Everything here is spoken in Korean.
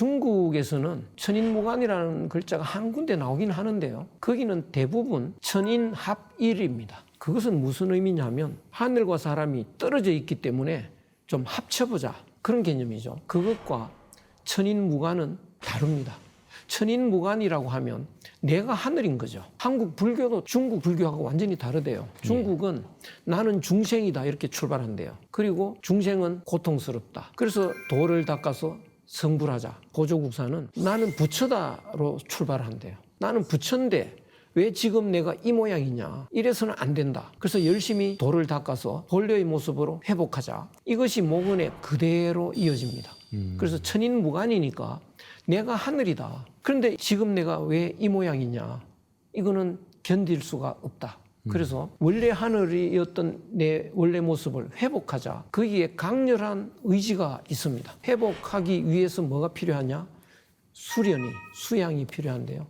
중국에서는 천인무관이라는 글자가 한 군데 나오긴 하는데요. 거기는 대부분 천인합일입니다. 그것은 무슨 의미냐면 하늘과 사람이 떨어져 있기 때문에 좀 합쳐보자 그런 개념이죠. 그것과 천인무관은 다릅니다. 천인무관이라고 하면 내가 하늘인 거죠. 한국 불교도 중국 불교하고 완전히 다르대요. 중국은 나는 중생이다 이렇게 출발한대요. 그리고 중생은 고통스럽다. 그래서 도를 닦아서 성불하자. 고조국사는 나는 부처다로 출발한대요. 나는 부처인데 왜 지금 내가 이 모양이냐? 이래서는 안 된다. 그래서 열심히 돌을 닦아서 본래의 모습으로 회복하자. 이것이 목원에 그대로 이어집니다. 그래서 천인 무관이니까 내가 하늘이다. 그런데 지금 내가 왜 이 모양이냐? 이거는 견딜 수가 없다. 그래서 원래 하늘이었던 내 원래 모습을 회복하자. 거기에 강렬한 의지가 있습니다. 회복하기 위해서 뭐가 필요하냐? 수련이, 수양이 필요한데요.